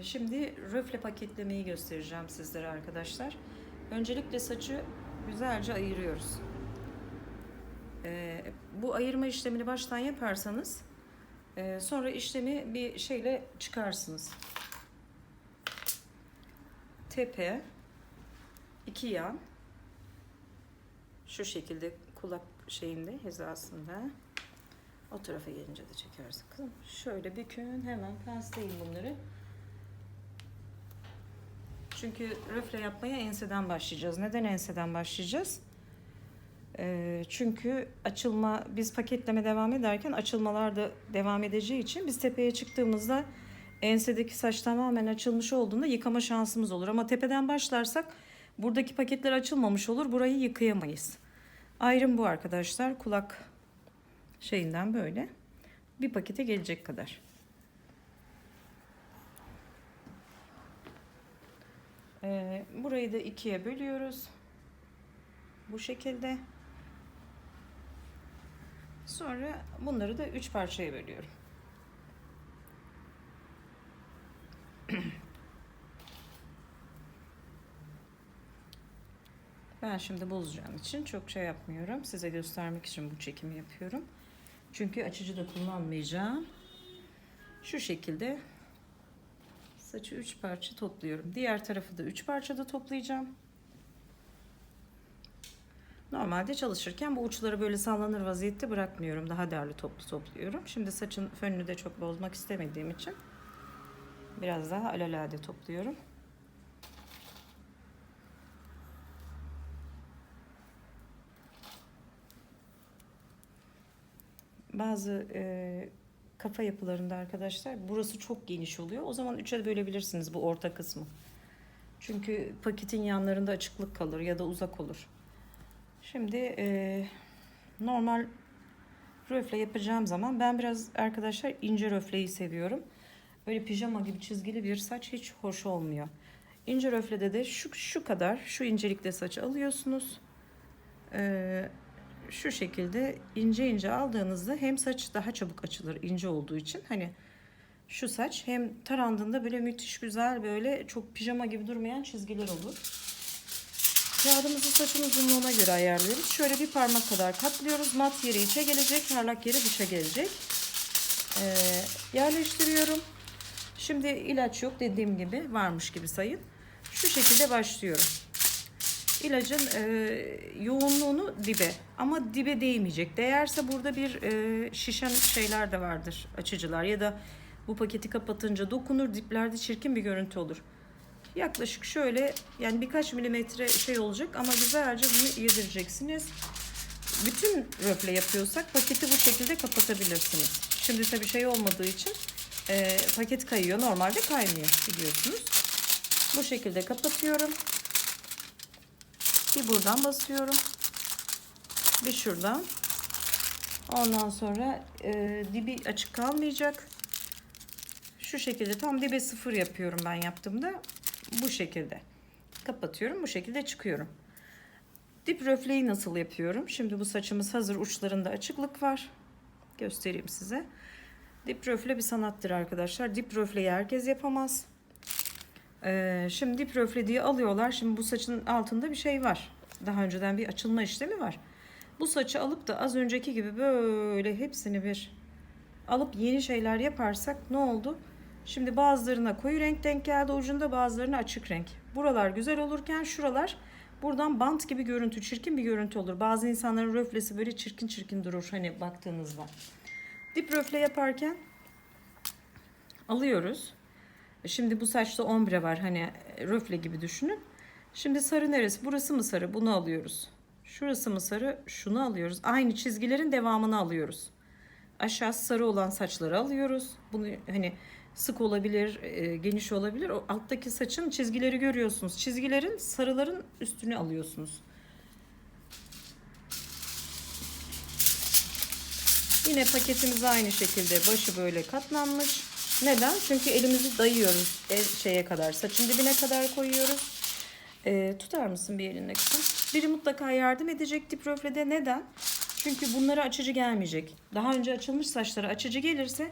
Ee, şimdi röfle paketlemeyi göstereceğim sizlere arkadaşlar. Öncelikle saçı güzelce ayırıyoruz. Ee, bu ayırma işlemini baştan yaparsanız e, sonra işlemi bir şeyle çıkarsınız. Tepe, iki yan, şu şekilde kulak şeyinde hizasında. O tarafa gelince de çekersin kızım. Şöyle bükün hemen pensleyin bunları. Çünkü röfle yapmaya enseden başlayacağız. Neden enseden başlayacağız? Ee, çünkü açılma, biz paketleme devam ederken açılmalar da devam edeceği için biz tepeye çıktığımızda ensedeki saç tamamen açılmış olduğunda yıkama şansımız olur. Ama tepeden başlarsak buradaki paketler açılmamış olur. Burayı yıkayamayız. Ayrım bu arkadaşlar. Kulak şeyinden böyle bir pakete gelecek kadar. Ee, burayı da ikiye bölüyoruz. Bu şekilde. Sonra bunları da üç parçaya bölüyorum. Ben şimdi bozacağım için çok şey yapmıyorum. Size göstermek için bu çekimi yapıyorum. Çünkü açıcı da kullanmayacağım. Şu şekilde saçı üç parça topluyorum. Diğer tarafı da üç parçada toplayacağım. Normalde çalışırken bu uçları böyle sallanır vaziyette bırakmıyorum. Daha değerli toplu topluyorum. Şimdi saçın fönünü de çok bozmak istemediğim için biraz daha alalade topluyorum. bazı e, kafa yapılarında arkadaşlar burası çok geniş oluyor. O zaman üçe bölebilirsiniz bu orta kısmı. Çünkü paketin yanlarında açıklık kalır ya da uzak olur. Şimdi e, normal röfle yapacağım zaman ben biraz arkadaşlar ince röfleyi seviyorum. Böyle pijama gibi çizgili bir saç hiç hoş olmuyor. İnce röflede de şu, şu kadar şu incelikte saçı alıyorsunuz. Ee, şu şekilde ince ince aldığınızda hem saç daha çabuk açılır ince olduğu için. Hani şu saç hem tarandığında böyle müthiş güzel böyle çok pijama gibi durmayan çizgiler olur. Kağıdımızı saçın uzunluğuna göre ayarlıyoruz. Şöyle bir parmak kadar katlıyoruz. Mat yeri içe gelecek, parlak yeri dışa gelecek. Ee, yerleştiriyorum. Şimdi ilaç yok dediğim gibi varmış gibi sayın. Şu şekilde başlıyorum. İlacın e, yoğunluğunu dibe ama dibe değmeyecek. Değerse burada bir e, şişen şeyler de vardır açıcılar ya da bu paketi kapatınca dokunur diplerde çirkin bir görüntü olur. Yaklaşık şöyle yani birkaç milimetre şey olacak ama güzelce bunu yedireceksiniz. Bütün röfle yapıyorsak paketi bu şekilde kapatabilirsiniz. Şimdi tabii şey olmadığı için e, paket kayıyor. Normalde kaymıyor biliyorsunuz. Bu şekilde kapatıyorum. Bir buradan basıyorum. Bir şuradan. Ondan sonra e, dibi açık kalmayacak. Şu şekilde tam dibe sıfır yapıyorum ben yaptığımda. Bu şekilde. Kapatıyorum. Bu şekilde çıkıyorum. Dip röfleyi nasıl yapıyorum? Şimdi bu saçımız hazır. Uçlarında açıklık var. Göstereyim size. Dip röfle bir sanattır arkadaşlar. Dip röfleyi herkes yapamaz. Ee, şimdi diye alıyorlar. Şimdi bu saçın altında bir şey var. Daha önceden bir açılma işlemi var. Bu saçı alıp da az önceki gibi böyle hepsini bir alıp yeni şeyler yaparsak ne oldu? Şimdi bazılarına koyu renk denk geldi ucunda bazılarına açık renk. Buralar güzel olurken şuralar buradan bant gibi görüntü, çirkin bir görüntü olur. Bazı insanların röflesi böyle çirkin çirkin durur hani baktığınızda. Dip röfle yaparken alıyoruz. Şimdi bu saçta ombre var hani röfle gibi düşünün. Şimdi sarı neresi? Burası mı sarı? Bunu alıyoruz. Şurası mı sarı? Şunu alıyoruz. Aynı çizgilerin devamını alıyoruz. Aşağısı sarı olan saçları alıyoruz. Bunu hani sık olabilir, e, geniş olabilir. O alttaki saçın çizgileri görüyorsunuz. Çizgilerin sarıların üstüne alıyorsunuz. Yine paketimiz aynı şekilde başı böyle katlanmış. Neden? Çünkü elimizi dayıyoruz el şeye kadar, saçın dibine kadar koyuyoruz. E, tutar mısın bir elinle kızım? Biri mutlaka yardım edecek dip röflede. Neden? Çünkü bunlara açıcı gelmeyecek. Daha önce açılmış saçlara açıcı gelirse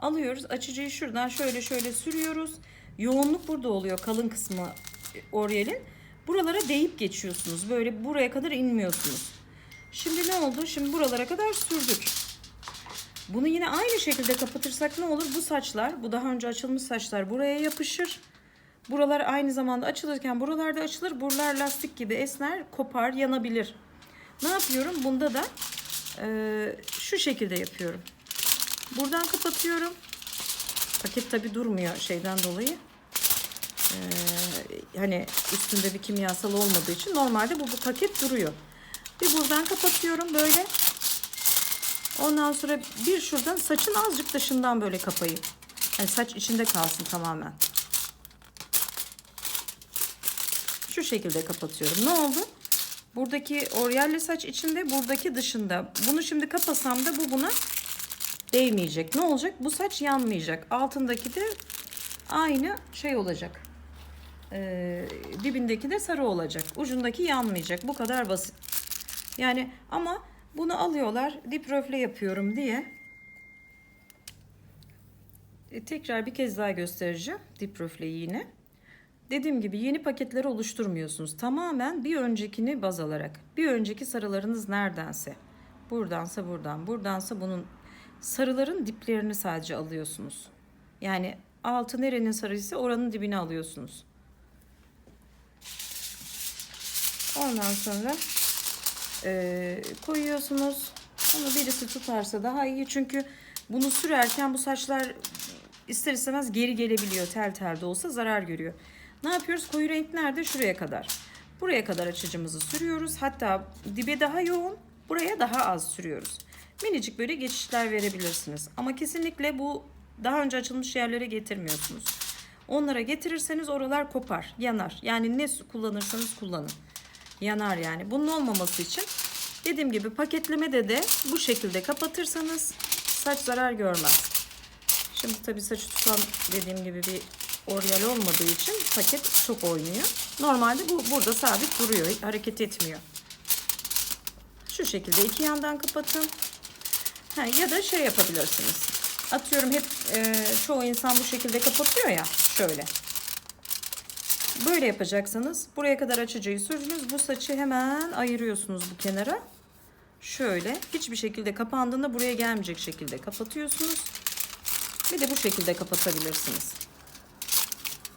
alıyoruz. Açıcıyı şuradan şöyle şöyle sürüyoruz. Yoğunluk burada oluyor kalın kısmı e, oryalin. Buralara değip geçiyorsunuz. Böyle buraya kadar inmiyorsunuz. Şimdi ne oldu? Şimdi buralara kadar sürdük. Bunu yine aynı şekilde kapatırsak ne olur? Bu saçlar, bu daha önce açılmış saçlar buraya yapışır. Buralar aynı zamanda açılırken buralarda açılır. Buralar lastik gibi esner, kopar, yanabilir. Ne yapıyorum? Bunda da e, şu şekilde yapıyorum. Buradan kapatıyorum. Paket tabi durmuyor şeyden dolayı. Ee, hani üstünde bir kimyasal olmadığı için normalde bu, bu paket duruyor. Bir buradan kapatıyorum böyle. Ondan sonra bir şuradan saçın azıcık dışından böyle kapayıp. Yani saç içinde kalsın tamamen. Şu şekilde kapatıyorum. Ne oldu? Buradaki oryalle saç içinde, buradaki dışında. Bunu şimdi kapasam da bu buna değmeyecek. Ne olacak? Bu saç yanmayacak. Altındaki de aynı şey olacak. Ee, dibindeki de sarı olacak. Ucundaki yanmayacak. Bu kadar basit. Yani ama bunu alıyorlar dip yapıyorum diye. E, tekrar bir kez daha göstereceğim dip yine. Dediğim gibi yeni paketleri oluşturmuyorsunuz. Tamamen bir öncekini baz alarak. Bir önceki sarılarınız neredense. Buradansa buradan, buradansa bunun sarıların diplerini sadece alıyorsunuz. Yani altı nerenin sarıysa oranın dibini alıyorsunuz. Ondan sonra e, koyuyorsunuz. Onu birisi tutarsa daha iyi. Çünkü bunu sürerken bu saçlar ister istemez geri gelebiliyor. Tel tel de olsa zarar görüyor. Ne yapıyoruz? Koyu renk nerede? Şuraya kadar. Buraya kadar açıcımızı sürüyoruz. Hatta dibe daha yoğun, buraya daha az sürüyoruz. Minicik böyle geçişler verebilirsiniz. Ama kesinlikle bu daha önce açılmış yerlere getirmiyorsunuz. Onlara getirirseniz oralar kopar, yanar. Yani ne kullanırsanız kullanın. Yanar yani. Bunun olmaması için dediğim gibi paketlemede de bu şekilde kapatırsanız saç zarar görmez. Şimdi tabii saçı tutan dediğim gibi bir oryal olmadığı için paket çok oynuyor. Normalde bu burada sabit duruyor. Hareket etmiyor. Şu şekilde iki yandan kapatın. Ha, ya da şey yapabilirsiniz. Atıyorum hep e, çoğu insan bu şekilde kapatıyor ya. Şöyle. Böyle yapacaksanız buraya kadar açıcıyı sürdünüz. Bu saçı hemen ayırıyorsunuz bu kenara. Şöyle hiçbir şekilde kapandığında buraya gelmeyecek şekilde kapatıyorsunuz. Bir de bu şekilde kapatabilirsiniz.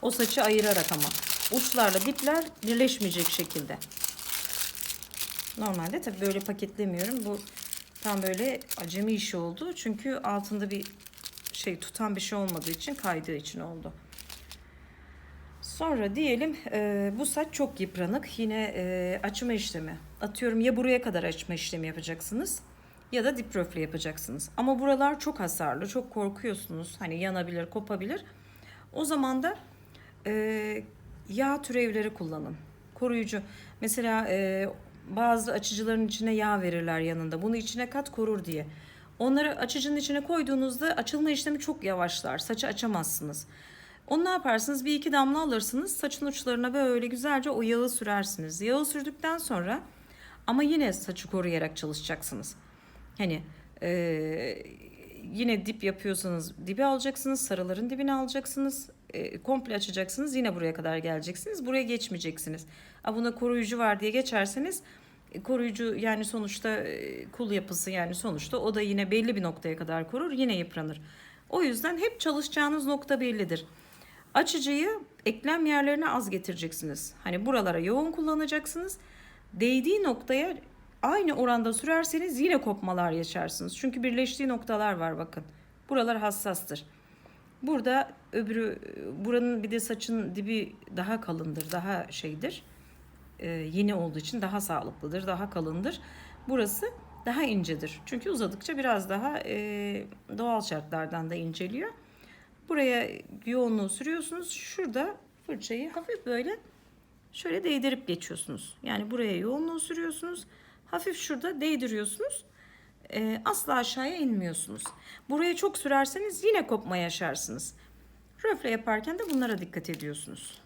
O saçı ayırarak ama. Uçlarla dipler birleşmeyecek şekilde. Normalde tabii böyle paketlemiyorum. Bu tam böyle acemi işi oldu. Çünkü altında bir şey tutan bir şey olmadığı için kaydığı için oldu. Sonra diyelim e, bu saç çok yıpranık. Yine e, açma işlemi. Atıyorum ya buraya kadar açma işlemi yapacaksınız ya da dip röfle yapacaksınız. Ama buralar çok hasarlı, çok korkuyorsunuz. Hani yanabilir, kopabilir. O zaman da e, yağ türevleri kullanın. Koruyucu. Mesela e, bazı açıcıların içine yağ verirler yanında. Bunu içine kat korur diye. Onları açıcının içine koyduğunuzda açılma işlemi çok yavaşlar. Saçı açamazsınız. Onu ne yaparsınız? Bir iki damla alırsınız. Saçın uçlarına böyle güzelce o yağı sürersiniz. Yağı sürdükten sonra ama yine saçı koruyarak çalışacaksınız. Hani e, yine dip yapıyorsanız dibi alacaksınız. Sarıların dibini alacaksınız. E, komple açacaksınız. Yine buraya kadar geleceksiniz. Buraya geçmeyeceksiniz. A, buna koruyucu var diye geçerseniz e, koruyucu yani sonuçta e, kul yapısı yani sonuçta o da yine belli bir noktaya kadar korur. Yine yıpranır. O yüzden hep çalışacağınız nokta bellidir. Açıcıyı eklem yerlerine az getireceksiniz. Hani buralara yoğun kullanacaksınız. Değdiği noktaya aynı oranda sürerseniz yine kopmalar yaşarsınız. Çünkü birleştiği noktalar var bakın. Buralar hassastır. Burada öbürü buranın bir de saçın dibi daha kalındır, daha şeydir. Ee, yeni olduğu için daha sağlıklıdır, daha kalındır. Burası daha incedir. Çünkü uzadıkça biraz daha e, doğal şartlardan da inceliyor. Buraya yoğunluğu sürüyorsunuz. Şurada fırçayı hafif böyle şöyle değdirip geçiyorsunuz. Yani buraya yoğunluğu sürüyorsunuz. Hafif şurada değdiriyorsunuz. Ee, asla aşağıya inmiyorsunuz. Buraya çok sürerseniz yine kopma yaşarsınız. Röfle yaparken de bunlara dikkat ediyorsunuz.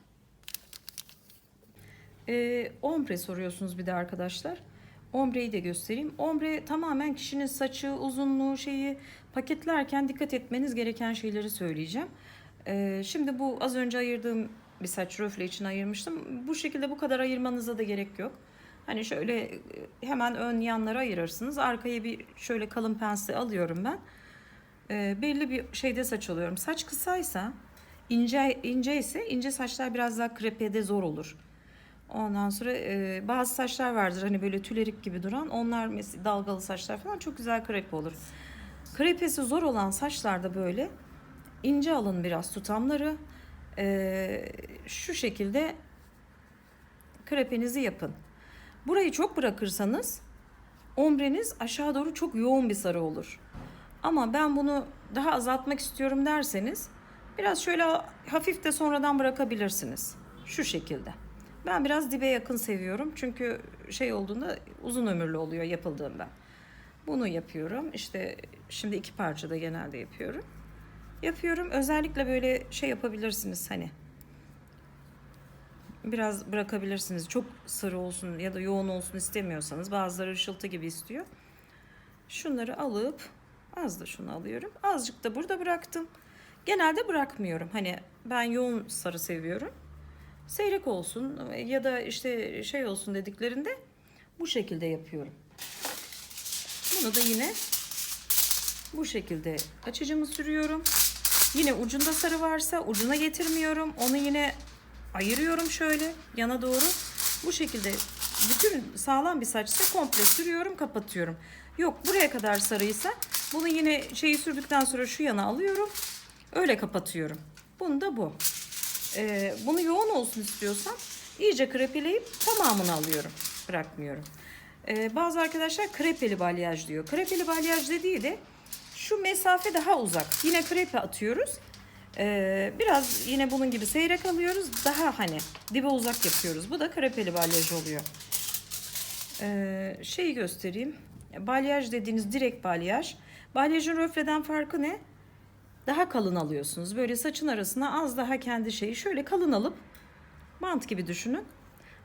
Ee, ombre soruyorsunuz bir de arkadaşlar. Ombre'yi de göstereyim. Ombre tamamen kişinin saçı, uzunluğu, şeyi paketlerken dikkat etmeniz gereken şeyleri söyleyeceğim. Ee, şimdi bu az önce ayırdığım bir saç röfle için ayırmıştım. Bu şekilde bu kadar ayırmanıza da gerek yok. Hani şöyle e, hemen ön yanlara ayırırsınız. Arkaya bir şöyle kalın pense alıyorum ben. Ee, belli bir şeyde saç alıyorum. Saç kısaysa ince ince ise ince saçlar biraz daha krepede zor olur. Ondan sonra e, bazı saçlar vardır hani böyle tülerik gibi duran. Onlar mesela dalgalı saçlar falan çok güzel krepe olur. Krepesi zor olan saçlarda böyle ince alın biraz tutamları. E, şu şekilde krepenizi yapın. Burayı çok bırakırsanız ombreniz aşağı doğru çok yoğun bir sarı olur. Ama ben bunu daha azaltmak istiyorum derseniz biraz şöyle hafif de sonradan bırakabilirsiniz. Şu şekilde. Ben biraz dibe yakın seviyorum. Çünkü şey olduğunda uzun ömürlü oluyor yapıldığında. Bunu yapıyorum. İşte şimdi iki parçada genelde yapıyorum. Yapıyorum. Özellikle böyle şey yapabilirsiniz hani. Biraz bırakabilirsiniz. Çok sarı olsun ya da yoğun olsun istemiyorsanız. Bazıları ışıltı gibi istiyor. Şunları alıp az da şunu alıyorum. Azıcık da burada bıraktım. Genelde bırakmıyorum. Hani ben yoğun sarı seviyorum. Seyrek olsun ya da işte şey olsun dediklerinde bu şekilde yapıyorum. Bunu da yine bu şekilde açıcımı sürüyorum. Yine ucunda sarı varsa ucuna getirmiyorum. Onu yine ayırıyorum şöyle yana doğru. Bu şekilde bütün sağlam bir saçsa komple sürüyorum kapatıyorum. Yok buraya kadar sarıysa bunu yine şeyi sürdükten sonra şu yana alıyorum. Öyle kapatıyorum. Bunu da bu. Ee, bunu yoğun olsun istiyorsam iyice krepeleyip tamamını alıyorum. Bırakmıyorum. Ee, bazı arkadaşlar krepeli balyaj diyor. Krepeli balyaj dediği de şu mesafe daha uzak. Yine krepe atıyoruz. Ee, biraz yine bunun gibi seyrek alıyoruz. Daha hani dibe uzak yapıyoruz. Bu da krepeli balyaj oluyor. Ee, şeyi göstereyim. Balyaj dediğiniz direkt balyaj. Balyajın röfleden farkı ne? Daha kalın alıyorsunuz. Böyle saçın arasına az daha kendi şeyi şöyle kalın alıp bant gibi düşünün.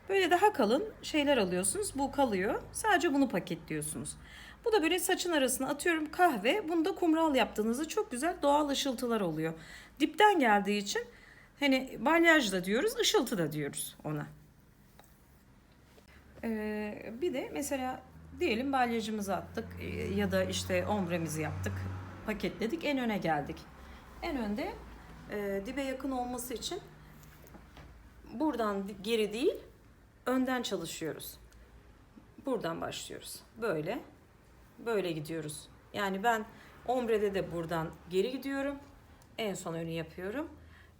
Böyle daha kalın şeyler alıyorsunuz. Bu kalıyor. Sadece bunu paketliyorsunuz. Bu da böyle saçın arasına atıyorum kahve. Bunu da kumral yaptığınızda çok güzel doğal ışıltılar oluyor. Dipten geldiği için hani balyaj da diyoruz, ışıltı da diyoruz ona. Ee, bir de mesela diyelim balyajımızı attık e, ya da işte ombremizi yaptık, paketledik, en öne geldik. En önde e, dibe yakın olması için buradan geri değil, önden çalışıyoruz. Buradan başlıyoruz. Böyle, böyle gidiyoruz. Yani ben ombrede de buradan geri gidiyorum. En son önü yapıyorum.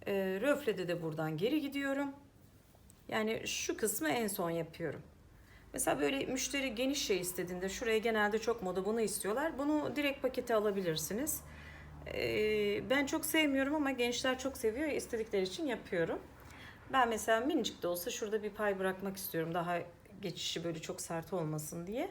E, röflede de buradan geri gidiyorum. Yani şu kısmı en son yapıyorum. Mesela böyle müşteri geniş şey istediğinde şuraya genelde çok moda bunu istiyorlar. Bunu direkt pakete alabilirsiniz. Ee, ben çok sevmiyorum ama gençler çok seviyor. istedikleri için yapıyorum. Ben mesela minicik de olsa şurada bir pay bırakmak istiyorum. Daha geçişi böyle çok sert olmasın diye.